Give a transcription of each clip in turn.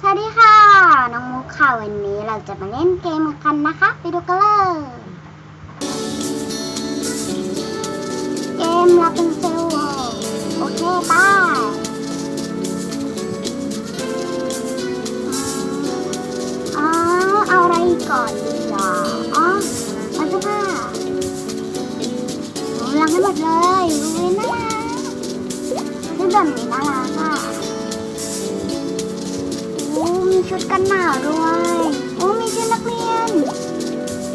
สวัสดีค่ะ น้องมูค่ะ วันนี้เราจะมาเล่นเกมกันนะคะ ไปดูกันเลย เกมเราเป็นเซลล์โอเคป้าอ๋อ เอาอะไรก่อน ชุดกันหนาวด้วยโอ้มีชุดนักเรียน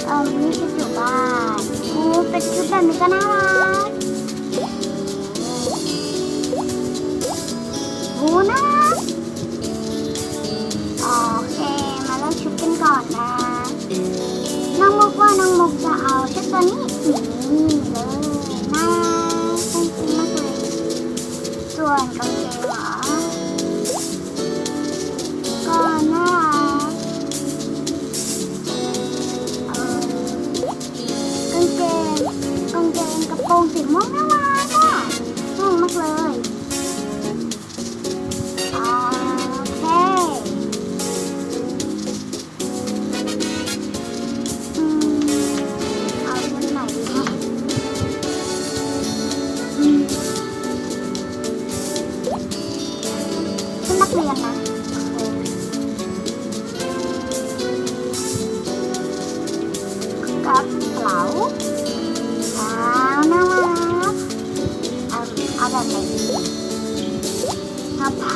เออมีชุดอยู่บ้านโอ้เป็นชุดแบบนี้ก็น่ารัก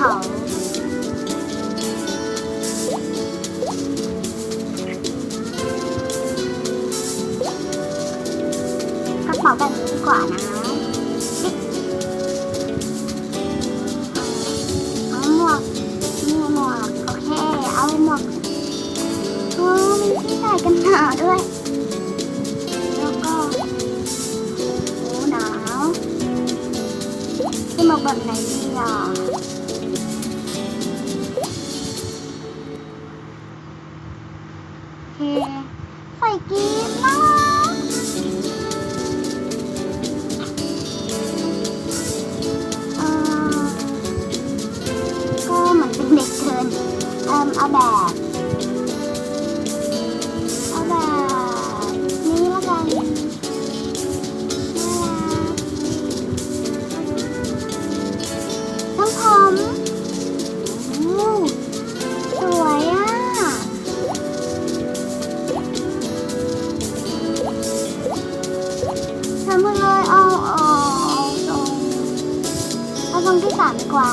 กระเป๋าแบบนี้ดีกว่านะ ช่วยเอาออกตรงเอาตรงที่สามดีกว่า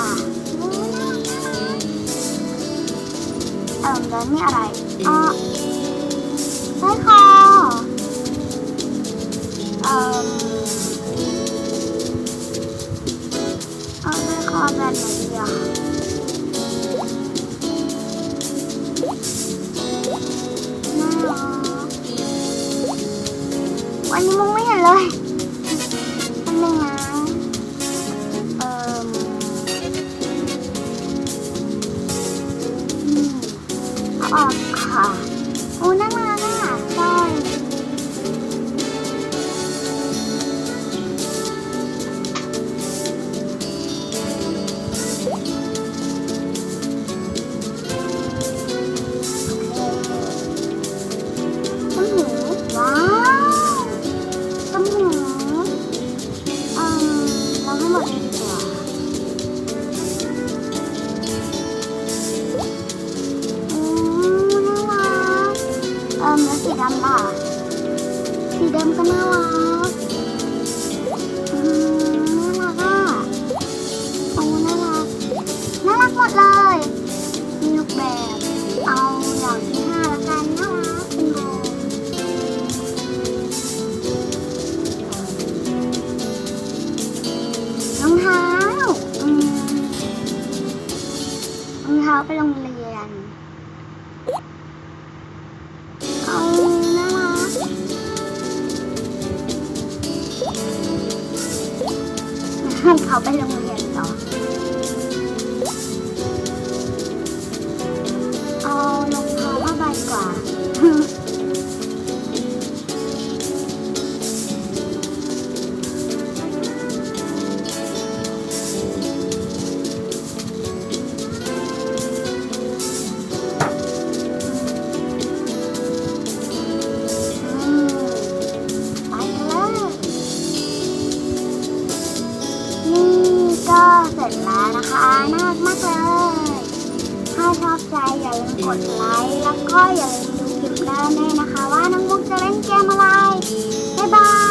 เออแล้วนี่อะไรอ๋อ ไปโรงเรียนเอาน่ารักให้เขาไปโรง น่ารักมากเลยถ้าชอบใจอย่าลืมกดไลค์แล้วก็อย่าลืมดูคลิปหน้าแน่นะคะ ว่าน้องมุกจะเล่นเกมอะไร บ๊ายบาย